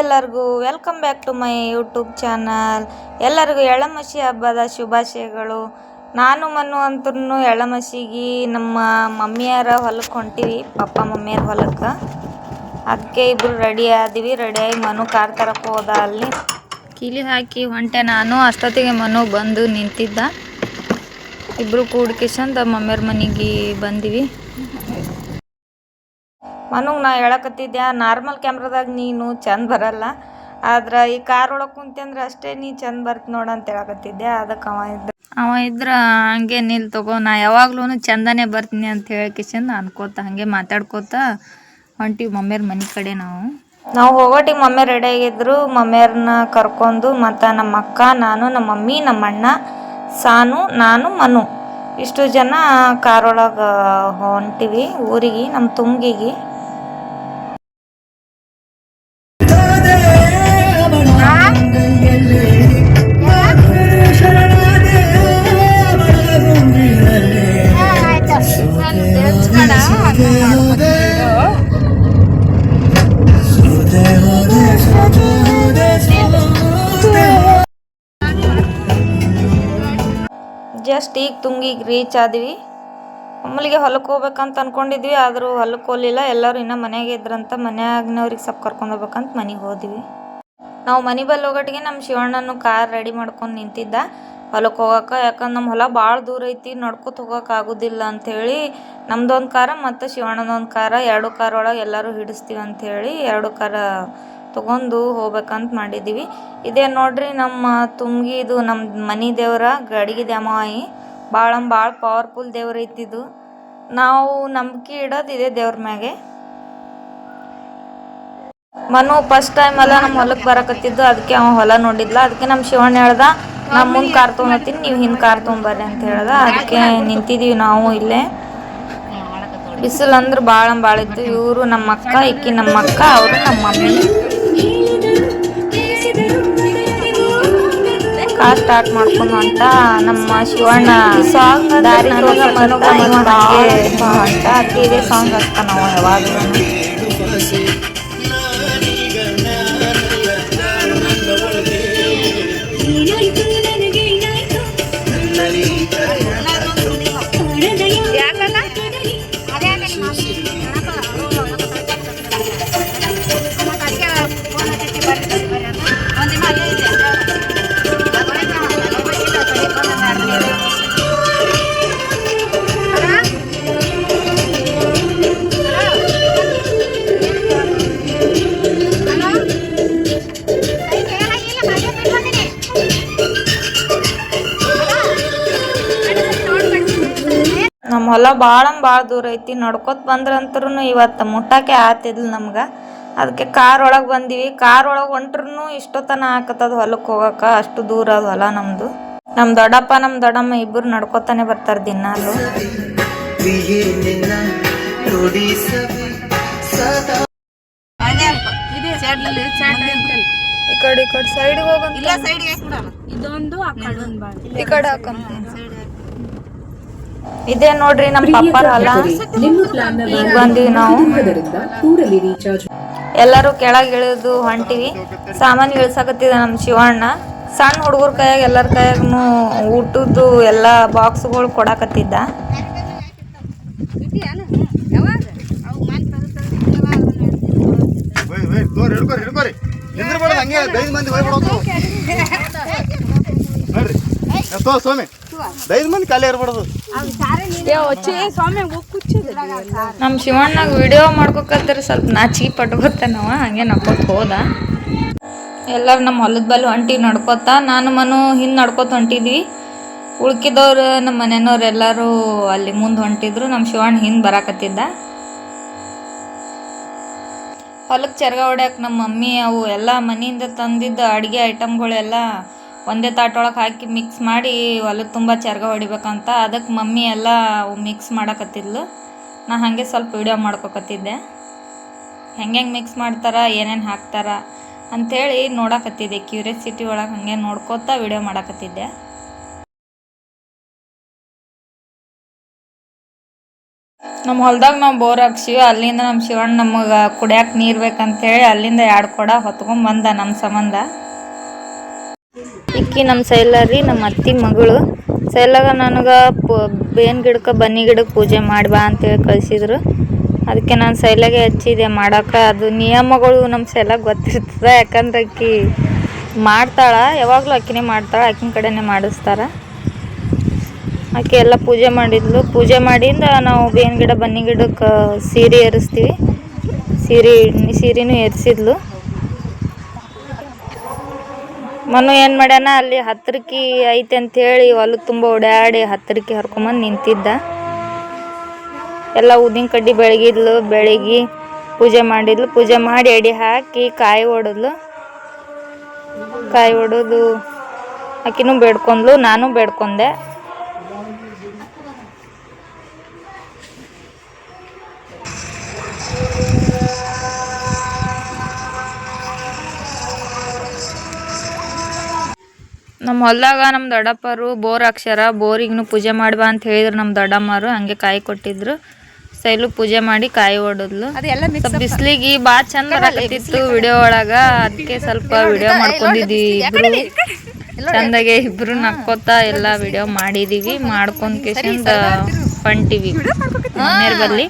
ಎಲ್ಲರಿಗೂ welcome back to my YouTube channel ಎಲ್ಲರಿಗೂ ಎಳಮಸಿ ಹಬ್ಬದ ಶುಭಾಶಯಗಳು. ನಾನು ಮನು ಅಂತೂ ಎಳಮಸಿಗೆ, ನಮ್ಮ ಮಮ್ಮಿಯರ ಹೊಲಕ್ಕೆ ಹೊಂಟೀವಿ, ಪಪ್ಪ ಮಮ್ಮಿಯರ ಹೊಲಕ್ಕೆ. ಅದಕ್ಕೆ ಇಬ್ಬರು ರೆಡಿ ಆದಿವಿ ರೆಡಿಯಾಗಿ ಮನು ಕಾರ್ ತರಕ್ಕೆ ಹೋದ ಅಲ್ಲಿ. ಕೀಲಿ ಹಾಕಿ ಹೊಂಟೆ ನಾನು, ಅಷ್ಟೊತ್ತಿಗೆ ಮನು ಬಂದು ನಿಂತಿದ್ದ. ಇಬ್ಬರು ಕೂಡ್ಕಿಶಂದ ಮಮ್ಮಿಯರ ಮನೆಗೆ ಬಂದಿವಿ. ಮನುಗ್ ನಾ ಹೇಳಕತ್ತಿದ್ದೆ ನಾರ್ಮಲ್ ಕ್ಯಾಮ್ರದಾಗ ನೀನು ಚಂದ ಬರಲ್ಲ. ಆದ್ರೆ ಈ ಕಾರ್ ಒಳಗೆ ಕುಂತ್ಯಂದ್ರೆ ಅಷ್ಟೇ ನೀ ಚಂದ ಬರ್ತ ನೋಡ ಅಂತ ಹೇಳಕತ್ತಿದ್ದೆ ಅದಕ್ಕೆ ಅವ ಇದ್ದ ಅವ ಇದ್ರೆ ಹಂಗೆ ನಿಲ್ ತಗೋ ನಾ ಯಾವಾಗ್ಲೂ ಚಂದನೇ ಬರ್ತೀನಿ ಅಂತ ಹೇಳ್ಕಿಸಿಂದ ಅನ್ಕೋತ ಹಂಗೆ ಮಾತಾಡ್ಕೋತ ಹೊಂಟಿವಿ ಮಮ್ಮಿಯರ್ ಮನೆ ಕಡೆ ನಾವು. ನಾವು ಹೋಗೋಟಿಗೆ ಮಮ್ಮಿ ರೆಡಿ ಆಗಿದ್ರು ಮಮ್ಮಿಯರ್ನ ಕರ್ಕೊಂಡು ಮತ್ತು ನಮ್ಮ ಅಕ್ಕ ನಾನು ನಮ್ಮ ಮಮ್ಮಿ ನಮ್ಮ ಅಣ್ಣ ಸಾನು ನಾನು ಮನು. ಇಷ್ಟು ಜನ ಕಾರೊಳಗೆ ಹೊಂಟಿವಿ ಊರಿಗೆ ನಮ್ಮ ತುಂಗಿಗೆ. ಈಗ ತುಂಗಿಗೆ ರೀಚ್ ಆದ್ವಿ. ಅಮ್ಮಲಿಗೆ ಹೊಲಕ್ಕೆ ಹೋಗ್ಬೇಕಂತ ಅನ್ಕೊಂಡಿದ್ವಿ, ಆದರೂ ಹೊಲಕ್ಕೆ ಹೋಗಲಿಲ್ಲ. ಎಲ್ಲರೂ ಇನ್ನೂ ಮನೆಯಾಗೆ ಇದ್ರಂತ ಮನ್ಯಾಗಿನವ್ರಿಗೆ ಸ್ವಲ್ಪ ಕರ್ಕೊಂಡು ಹೋಗ್ಬೇಕಂತ ಮನೆಗೆ ಹೋದ್ವಿ. ನಾವು ಮನೆ ಬಲ್ಲಿ ಹೋಗೋಟಿಗೆ ನಮ್ಮ ಶಿವಣ್ಣನು ಕಾರ್ ರೆಡಿ ಮಾಡ್ಕೊಂಡು ನಿಂತಿದ್ದ. ಹೊಲಕ್ಕೆ ಹೋಗೋಕೆ, ಯಾಕಂದ್ರೆ ನಮ್ಮ ಹೊಲ ಭಾಳ ದೂರ ಐತಿ, ನಡ್ಕೊತ ಹೋಗಕ್ಕೆ ಆಗೋದಿಲ್ಲ ಅಂಥೇಳಿ ನಮ್ದೊಂದು ಕಾರ ಮತ್ತು ಶಿವಣ್ಣನೊಂದು ಕಾರ, ಎರಡು ಕಾರ್ ಒಳಗೆ ಎಲ್ಲರೂ ಹಿಡಿಸ್ತೀವಿ ಅಂಥೇಳಿ ಎರಡು ಕಾರ ತಗೊಂಡು ಹೋಗ್ಬೇಕಂತ ಮಾಡಿದ್ದೀವಿ. ಇದೇ ನೋಡ್ರಿ ನಮ್ಮ ತುಂಗಿದು ನಮ್ಮ ಮನೆ ದೇವರ ಗಡಿಗೆ ದ್ಯಾಮಾಯಿ. ಭಾಳ ಭಾಳ ಪವರ್ಫುಲ್ ದೇವ್ರ ಐತಿದು ನಾವು ನಂಬಿಕೆ ಇಡೋದು ಇದೆ ದೇವ್ರ ಮ್ಯಾಗೆ. ಮನು ಫಸ್ಟ್ ಟೈಮ್ ಅಲ್ಲ ನಮ್ಮ ಹೊಲಕ್ಕೆ ಬರಕತ್ತಿದ್ದು, ಅದಕ್ಕೆ ಅವ ಹೊಲ ನೋಡಿದ್ಲ. ಅದಕ್ಕೆ ನಮ್ಮ ಶಿವಣ್ಣ ಹೇಳ್ದ ನಾ ಮುಂದೆ ಕಾರ್ ತೊಗೊಂಬತ್ತೀನಿ, ನೀವು ಹಿಂದೆ ಕಾರ್ ತೊಗೊಂಬರ್ರಿ ಅಂತ ಹೇಳ್ದ. ಅದಕ್ಕೆ ನಿಂತಿದೀವಿ ನಾವು ಇಲ್ಲೇ. ಬಿಸಿಲು ಅಂದ್ರೆ ಭಾಳ ಭಾಳ ಇತ್ತು. ಇವರು ನಮ್ಮ ಅಕ್ಕ, ಇಕ್ಕಿ ನಮ್ಮ ಅಕ್ಕ, ಅವರು ನಮ್ಮ ಮಮ್ಮಿ. ಕಾರ್ ಸ್ಟಾರ್ಟ್ ಮಾಡ್ಕೊಂಡು ಅಂತ ನಮ್ಮ ಶಿವಣ್ಣ ಸಾಂಗ್ ದಾರಿ ಸಾಂಗ್ ಅಂತ ನಾವು ಯಾವಾಗಲೂ ಹೊಲ ಭಾಳ ಭಾಳ ದೂರ ಐತಿ ನಡ್ಕೊತ ಬಂದ್ರಂತ್ರು ಇವತ್ತು ಮುಟ್ಟಕ್ಕೆ ಆತಿದ್ಲು ನಮ್ಗೆ. ಅದಕ್ಕೆ ಕಾರ್ ಒಳಗೆ ಬಂದೀವಿ ಕಾರ್ ಒಳಗೆ ಹೊಂಟ್ರೂ ಇಷ್ಟೊತ್ತನ ಆಕತ್ತದ ಹೊಲಕ್ಕೆ ಹೋಗೋಕೆ ಅಷ್ಟು ದೂರ ಅದು ಹೊಲ ನಮ್ಮದು ನಮ್ಮ ದೊಡ್ಡಪ್ಪ ನಮ್ಮ ದೊಡ್ಡಮ್ಮ ಇಬ್ಬರು ನಡ್ಕೊತಾನೆ ಬರ್ತಾರೆ ದಿನಾಲು. ಈ ಕಡೆ ಈ ಕಡೆ ಸೈಡ್ಗೆ ಈ ಕಡೆ ಇದೇ ನೋಡ್ರಿ ನಮ್ ಪಪ್ಪರ ಅಲ್ಲ ಈಗ ಬಂದೀವಿ ನಾವು ಎಲ್ಲರೂ ಕೆಳಗೆ ಇಳಿದು ಹೊಂಟಿವಿ ಸಾಮಾನು ಇಳಿಸಕತ್ತಿದ ನಮ್ಮ ಶಿವಣ್ಣ ಸಣ್ಣ ಹುಡುಗರ ಕೈಯಾಗ ಎಲ್ಲರ ಕೈಯಾಗೂ ಊಟದ್ದು ಎಲ್ಲ ಬಾಕ್ಸ್ಗಳು ಕೊಡಕತ್ತಿದ್ದ ಸ್ವಾಮಿ ಐದು ಮಂದಿ ಖಾಲಿ ಇರ್ಬಾರ್ದು ನಮ್ಮ ಶಿವಣ್ಣಾಗ ವಿಡಿಯೋ ಮಾಡ್ಕೊಕತ್ತರ ಸ್ವಲ್ಪ ನಾಚಿಗೆ ಪಟ್ಕೊತಾನವ ಹಂಗೆ ನಕ್ಕೋತ ಹೋದ. ಎಲ್ಲರೂ ನಮ್ಮ ಹೊಲದ ಬಲ್ಲಿ ಹೊಂಟಿ ನಡ್ಕೊತ ನಾನು ಮನು ಹಿಂದೆ ನಡ್ಕೊತ ಹೊಂಟಿದ್ವಿ. ಉಳ್ಕಿದವ್ರು ನಮ್ಮ ಮನೆಯವ್ರು ಎಲ್ಲರೂ ಅಲ್ಲಿ ಮುಂದೆ ಹೊಂಟಿದ್ರು ನಮ್ಮ ಶಿವಣ್ಣ ಹಿಂದೆ ಬರಾಕತ್ತಿದ್ದ. ಹೊಲಕ್ಕೆ ಚರ್ಗ ಹೊಡ್ಯಾಕ ನಮ್ಮ ಮಮ್ಮಿ ಅವು ಎಲ್ಲ ಮನೆಯಿಂದ ತಂದಿದ್ದ ಅಡುಗೆ ಐಟಮ್ಗಳೆಲ್ಲ ಒಂದೇ ತಾಟೊಳಗೆ ಹಾಕಿ ಮಿಕ್ಸ್ ಮಾಡಿ ಹೊಲದ ತುಂಬ ಚರ್ಗ ಹೊಡಿಬೇಕಂತ. ಅದಕ್ಕೆ ಮಮ್ಮಿ ಎಲ್ಲ ಮಿಕ್ಸ್ ಮಾಡಕತ್ತಿದ್ಲು. ನಾ ಹಾಗೆ ಸ್ವಲ್ಪ ವಿಡಿಯೋ ಮಾಡ್ಕೊಕತ್ತಿದ್ದೆ. ಹೆಂಗೆ ಹೆಂಗೆ ಮಿಕ್ಸ್ ಮಾಡ್ತಾರೆ, ಏನೇನು ಹಾಕ್ತಾರೆ ಅಂಥೇಳಿ ನೋಡಕತ್ತಿದ್ದೆ. ಕ್ಯೂರಿಯಾಸಿಟಿ ಒಳಗೆ ಹಾಗೆ ನೋಡ್ಕೋತಾ ವೀಡಿಯೋ ಮಾಡಕತ್ತಿದ್ದೆ. ನಮ್ಮ ಹೊಲ್ದಾಗ ನಾವು ಬೋರ್ ಹಾಕ್ಸಿವಿ. ಅಲ್ಲಿಂದ ನಮ್ಮ ಶಿವಣ್ಣ ನಮಗೆ ಕುಡಿಯಾಕ ನೀರು ಬೇಕಂತೇಳಿ ಅಲ್ಲಿಂದ ಎರಡು ಕೊಡ ಹೊತ್ಕೊಂಡ್ಬಂದ ನಮ್ಮ ಸಂಬಂಧ. ಇಕ್ಕಿ ನಮ್ಮ ಸೈಲರಿ ನಮ್ಮ ಅತ್ತಿ ಮಗಳು. ಸೈಲಾಗ ನನಗೆ ಬೇನ್ ಗಿಡಕ್ಕೆ ಬನ್ನಿ ಗಿಡಕ್ಕೆ ಪೂಜೆ ಮಾಡಿ ಬಾ ಅಂತೇಳಿ ಕಳಿಸಿದ್ರು. ಅದಕ್ಕೆ ನಾನು ಸೈಲಾಗೆ ಹಚ್ಚಿದೆ ಮಾಡಕ್ಕೆ ಅದು ನಿಯಮಗಳು ನಮ್ಮ ಸೈಲಾಗ ಗೊತ್ತಿರ್ತದೆ, ಯಾಕಂದ್ರೆ ಅಕ್ಕಿ ಮಾಡ್ತಾಳ, ಯಾವಾಗಲೂ ಅಕ್ಕಿನೇ ಮಾಡ್ತಾಳೆ ಆಕಿನ ಕಡೆನೇ ಮಾಡಿಸ್ತಾರೆ. ಆಕೆ ಎಲ್ಲ ಪೂಜೆ ಮಾಡಿದ್ಲು. ಪೂಜೆ ಮಾಡಿಂದ ನಾವು ಬೇವಿನ ಗಿಡ, ಬನ್ನಿ ಗಿಡಕ್ಕೆ ಸೀರೆ ಏರಿಸ್ತೀವಿ. ಸೀರೆ, ಸೀರೆನೂ ಏರಿಸಿದ್ಲು. ಮನು ಏನು ಮಾಡ್ಯಾನ, ಅಲ್ಲಿ ಹತ್ತಿರಕ್ಕೆ ಐತೆ ಅಂತ ಹೇಳಿ ಹೊಲ ತುಂಬ ಓಡಾಡಿ ಹತ್ತಿರಕ್ಕೆ ಹರ್ಕೊಂಬಂದು ನಿಂತಿದ್ದ. ಎಲ್ಲ ಊದಿನ ಕಡ್ಡಿ ಬೆಳಗಿದ್ಲು, ಬೆಳಗಿ ಪೂಜೆ ಮಾಡಿದ್ಲು. ಪೂಜೆ ಮಾಡಿ ಎಡೆ ಹಾಕಿ ಕಾಯಿ ಹೊಡೆದ್ಲು ಕಾಯಿ ಹೊಡೆದು ಆಕಿನೂ ಬೇಡ್ಕೊಂಡ್ಲು ನಾನು ಬೇಡ್ಕೊಂಡೆ. ನಮ್ಮ ಹೊಲ್ದಾಗ ನಮ್ಮ ದೊಡ್ಡಪ್ಪರು ಬೋರ್ ಹಾಕ್ಸ್ಯಾರ ಬೋರಿಗೂ ಪೂಜೆ ಮಾಡ್ಬಾ ಅಂತ ಹೇಳಿದ್ರು ನಮ್ಮ ದೊಡ್ಡಮ್ಮರು ಹಂಗೆ ಕಾಯಿ ಕೊಟ್ಟಿದ್ರು. ಸೈಲು ಪೂಜೆ ಮಾಡಿ ಕಾಯಿ ಹೊಡದ್ಲು ಬಿಸಿಲಿಗೆ ಬಾ ಚಂದ ಬರಕತ್ತಿತ್ತು ವಿಡಿಯೋ ಒಳಗ ಅದಕ್ಕೆ ಸ್ವಲ್ಪ ವಿಡಿಯೋ ಮಾಡ್ಕೊಂಡಿದ್ದೀವಿ ಇಬ್ರು. ಚಂದಾಗೆ ಇಬ್ರು ನಕ್ಕೋತ ಎಲ್ಲ ವಿಡಿಯೋ ಮಾಡಿದೀವಿ ಮಾಡ್ಕೊಂಡ್ ಕೇಸಿಂದ ಹೊಂಟಿವಿ ಮನೇರ್ ಬಲ್ಲಿ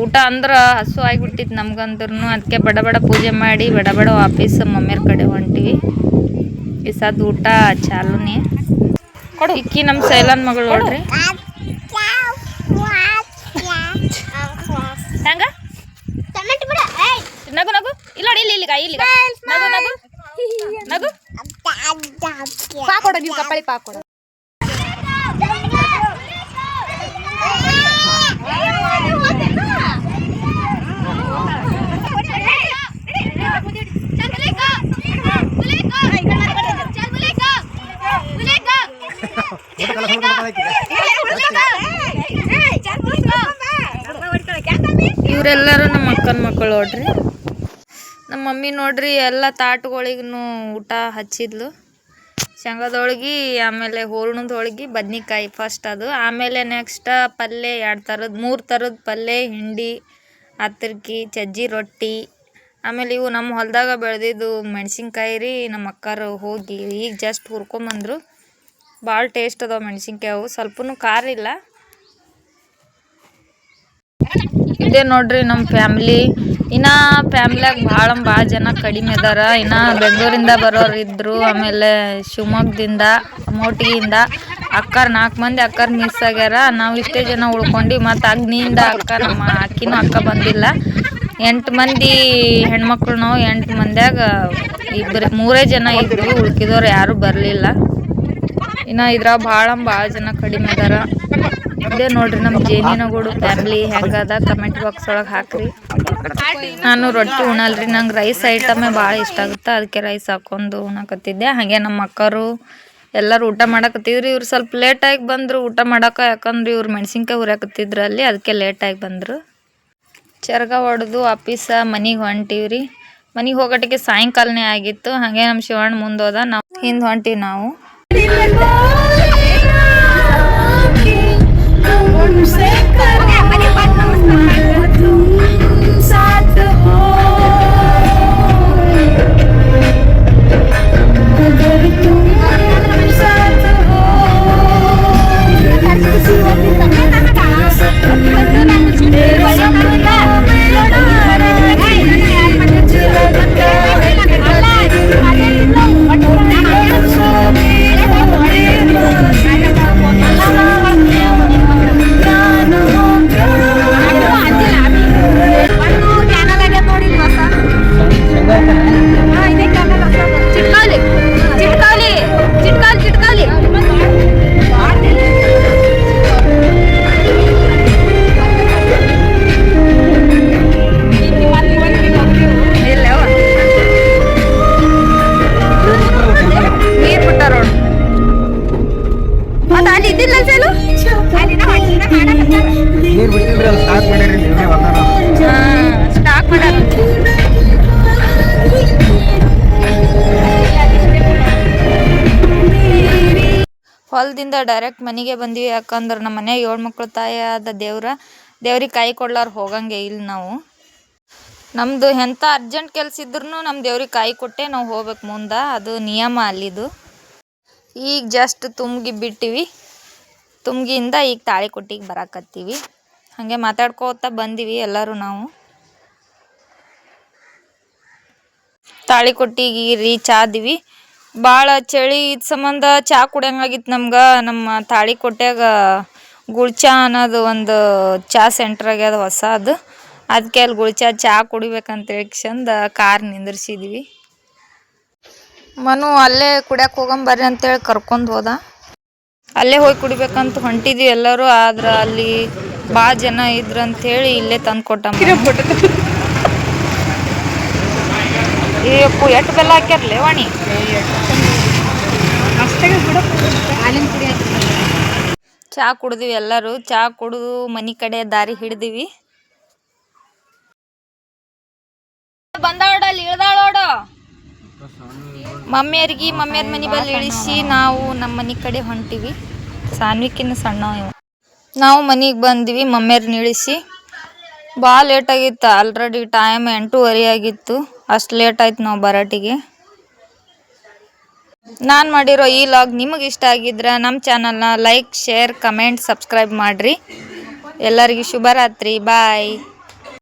ಊಟ ಅಂದ್ರ ಹಸು ಆಗಿಬಿಟ್ಟಿತ್ತು ನಮ್ಗಂದ್ರೂ ಅದಕ್ಕೆ ಬಡ ಬಡ ಪೂಜೆ ಮಾಡಿ ಬಡ ಬಡ ವಾಪಸ್ ಮಮ್ಮಿಯರ್ ಕಡೆ ಹೊಂಟಿವಿ. ಈ ಸದ್ ಊಟ ಕೊಡು ಇಕ್ಕಿ ನಮ್ಮ ಸೈಲನ್ ಮಗಳು ನೋಡ್ರಿ ಹೆಂಗ ನಗು ನಗು ಇಲ್ಲ ನೋಡಿ ಇಲ್ಲಿ ಇಲ್ಲಿಗ ಇಲ್ಲಿಗ ನಗು ನಗು ನಗು ಪಾಕೊಡ ನೀವು ಕಪ್ಪಳಿ ಪಾಕೊಡ ಇವರೆಲ್ಲರೂ ನಮ್ಮ ಅಕ್ಕನ ಮಕ್ಕಳು ನೋಡ್ರಿ. ನಮ್ಮ ಮಮ್ಮಿ ನೋಡ್ರಿ ಎಲ್ಲ ತಾಟ್ಗಳಿಗೂ ಊಟ ಹಚ್ಚಿದ್ಲು. ಶೇಂಗಾದ ಹೋಳ್ಗಿ ಆಮೇಲೆ ಹೂರ್ಣದ ಹೋಳ್ಗಿ ಬದ್ನಿಕಾಯಿ ಫಸ್ಟ್ ಅದು. ಆಮೇಲೆ ನೆಕ್ಸ್ಟ್ ಪಲ್ಯ ಎರಡು ಥರದ ಮೂರು ಥರದ ಪಲ್ಯ, ಹಿಂಡಿ ಹತ್ತರ್ಕಿ ಚಜ್ಜಿ ರೊಟ್ಟಿ. ಆಮೇಲೆ ಇವು ನಮ್ಮ ಹೊಲದಾಗ ಬೆಳೆದಿದ್ದು ಮೆಣಸಿನ್ಕಾಯಿ ರೀ. ನಮ್ಮ ಅಕ್ಕಾರು ಹೋಗಿ ಈಗ ಜಸ್ಟ್ ಹುರ್ಕೊಂಬಂದ್ರು ಭಾಳ ಟೇಸ್ಟ್ ಅದಾವ ಮೆಣಸಿನ್ಕಾಯಿ ಅವು. ಸ್ವಲ್ಪನೂ ಖಾರ ಇಲ್ಲ. ಇದೇ ನೋಡ್ರಿ ನಮ್ಮ ಫ್ಯಾಮ್ಲಿ. ಇನ್ನ ಫ್ಯಾಮ್ಲಿಯಾಗ ಭಾಳ ಭಾಳ ಜನ ಕಡಿಮೆ ಅದಾರ. ಇನ್ನು ಬೆಂಗಳೂರಿಂದ ಬರೋರು ಇದ್ದರು ಆಮೇಲೆ ಶಿವಮೊಗ್ಗದಿಂದ ಮೋಟಿಯಿಂದ ಅಕ್ಕರ್ ನಾಲ್ಕು ಮಂದಿ, ಅಕ್ಕರ್ ಮಿಸ್ ಆಗ್ಯಾರ. ನಾವು ಇಷ್ಟೇ ಜನ ಉಳ್ಕೊಂಡು ಮತ್ತು ಅಗ್ನಿಯಿಂದ ಅಕ್ಕ, ನಮ್ಮ ಅಕ್ಕಿನೂ ಅಕ್ಕ ಬಂದಿಲ್ಲ. ಎಂಟು ಮಂದಿ ಹೆಣ್ಮಕ್ಳು ನಾವು, ಎಂಟು ಮಂದಿಯಾಗ ಇಬ್ಬರು ಮೂರೇ ಜನ ಇದ್ದರು ಉಳ್ಕಿದವ್ರು ಯಾರೂ ಬರಲಿಲ್ಲ. ಇನ್ನು ಇದ್ರಾಗ ಭಾಳ ಭಾಳ ಜನ ಕಡಿಮೆ ಅದಾರ. ಇದೇ ನೋಡ್ರಿ ನಮ್ಮ ಜೇನಿನಗೂಡು ಫ್ಯಾಮಿಲಿ ಹೆಂಗದ ಕಮೆಂಟ್ ಬಾಕ್ಸ್ ಒಳಗೆ ಹಾಕ್ರಿ. ನಾನು ರೊಟ್ಟಿ ಉಣಲ್ರಿ, ನಂಗೆ ರೈಸ್ ಐಟಮೇ ಭಾಳ ಇಷ್ಟ ಆಗುತ್ತೆ ಅದಕ್ಕೆ ರೈಸ್ ಹಾಕೊಂಡು ಉಣಕತ್ತಿದ್ದೆ. ಹಾಗೆ ನಮ್ಮ ಅಕ್ಕರು ಎಲ್ಲರೂ ಊಟ ಮಾಡಕತ್ತಿದ್ರು, ಇವ್ರು ಸ್ವಲ್ಪ ಲೇಟಾಗಿ ಬಂದರು, ಊಟ ಮಾಡಕ್ಕೆ ಯಾಕಂದ್ರೆ ಇವ್ರು ಮೆಣಸಿನ್ಕಾಯಿ ಹುರಿಯಾಕತ್ತಿದ್ರು ಅಲ್ಲಿ ಅದಕ್ಕೆ ಲೇಟಾಗಿ ಬಂದರು. ಚರ್ಗ ಹೊಡೆದು ವಾಪೀಸ ಮನೆಗೆ ಹೊಂಟೀವ್ರಿ. ಮನೆಗೆ ಹೋಗೋಟಿಗೆ ಸಾಯಂಕಾಲನೇ ಆಗಿತ್ತು, ಹಾಗೆ ನಮ್ಮ ಶಿವಣ್ಣ ಮುಂದೋದ ನಾವು ಹಿಂದೆ ಹೊಂಟೀವಿ ನಾವು. 你리 멤. ಹೊಲದಿಂದ ಡೈರೆಕ್ಟ್ ಮನೆಗೆ ಬಂದೀವಿ. ಯಾಕಂದ್ರೆ ನಮ್ಮ ಮನೆ ಏಳು ಮಕ್ಕಳು ತಾಯಿ ಆದ ದೇವ್ರ, ದೇವ್ರಿಗೆ ಕಾಯಿ ಕೊಡ್ಲಾರ ಹೋಗಂಗೆ ಇಲ್ಲ ನಾವು. ನಮ್ಮದು ಎಂಥ ಅರ್ಜೆಂಟ್ ಕೆಲಸ ಇದ್ರೂ ನಮ್ಮ ದೇವ್ರಿಗೆ ಕಾಯಿ ಕೊಟ್ಟೆ ನಾವು ಹೋಗ್ಬೇಕು ಮುಂದೆ. ಅದು ನಿಯಮ ಅಲ್ಲಿದು. ಈಗ ಜಸ್ಟ್ ತುಮ್ಗಿ ಬಿಟ್ಟಿವಿ. ತುಂಬಿಯಿಂದ ಈಗ ತಾಳಿಕೊಟ್ಟಿಗೆ ಬರಾಕತ್ತೀವಿ. ಹಾಗೆ ಮಾತಾಡ್ಕೋತ ಬಂದೀವಿ ಎಲ್ಲರೂ ನಾವು. ತಾಳಿಕೊಟ್ಟಿಗೆ ರೀಚ್ ಆದಿವಿ. ಭಾಳ ಚಳಿ ಇದ್ ಸಂಬಂಧ ಚಾ ಕುಡಿಯಂಗಾಗಿತ್ತು ನಮ್ಗೆ. ನಮ್ಮ ತಾಳಿಕೊಟ್ಯಾಗ ಗುಳ್ಚಾ ಅನ್ನೋದು ಒಂದು ಚಾ ಸೆಂಟರ್ ಆಗ್ಯದ ಹೊಸದು. ಅದಕ್ಕೆ ಅಲ್ಲಿ ಗುಳ್ಚಾ ಚಾ ಕುಡಿಬೇಕಂತೇಳಿ ಚಂದ ಕಾರ್ ನಿಂದ್ರಿಸಿದ್ವಿ. ಮನು ಅಲ್ಲೇ ಕುಡಿಯಕ್ಕೆ ಹೋಗಂಬರ್ರಿ ಅಂತೇಳಿ ಕರ್ಕೊಂಡು ಹೋದ. ಅಲ್ಲೇ ಹೋಗಿ ಕುಡಿಬೇಕಂತ ಹೊಂಟಿದ್ವಿ ಎಲ್ಲರೂ. ಆದ್ರೆ ಅಲ್ಲಿ ಭಾಳ ಜನ ಇದ್ರಂತ ಹೇಳಿ ಇಲ್ಲೇ ತಂದು ಕೊಟ್ಟ ಎಷ್ಟು ಬೆಲ್ಲ ಹಾಕ್ಯಾರಲೇ ವಾಣಿ? ಚಾ ಕುಡ್ದಿವಿ ಎಲ್ಲಾರು. ಚಾ ಕುಡಿದು ಮನಿ ಕಡೆ ದಾರಿ ಹಿಡ್ದಿವಿ. ಬಂದಾಳಲ್ಲಿ ಇಳ್ದಾಳೋಡು. ಮಮ್ಮಿಯರ್ಗಿ ಮಮ್ಮಿಯರ್ ಮನಿ ಬಲ್ಲಿ ಇಳಿಸಿ ನಾವು ನಮ್ಮ ಮನಿ ಕಡೆ ಹೊಂಟಿವಿ. ಸಾನ್ವಿಕಿನ ಸಣ್ಣ ಇವ. ನಾವು ಮನಿಗೆ ಬಂದ್ವಿ ಮಮ್ಮಿಯರ್ನ ಇಳಿಸಿ. ಭಾಳ ಲೇಟ್ ಆಗಿತ್ತು ಆಲ್ರೆಡಿ ಟೈಮ್ ಎಂಟೂವರೆ ಆಗಿತ್ತು. ಅಷ್ಟು ಲೇಟ್ ಆಯ್ತು ನಾವು ಬರಾಟಿಗೆ. ನಾನು ಮಾಡಿರೋ ಈ ಲಾಗ್ ನಿಮಗೆ ಇಷ್ಟ ಆಗಿದ್ರೆ ನಮ್ಮ ಚಾನಲ್ನ ಲೈಕ್ ಶೇರ್ ಕಮೆಂಟ್ ಸಬ್ಸ್ಕ್ರೈಬ್ ಮಾಡಿರಿ. ಎಲ್ಲರಿಗೂ ಶುಭರಾತ್ರಿ ಬಾಯ್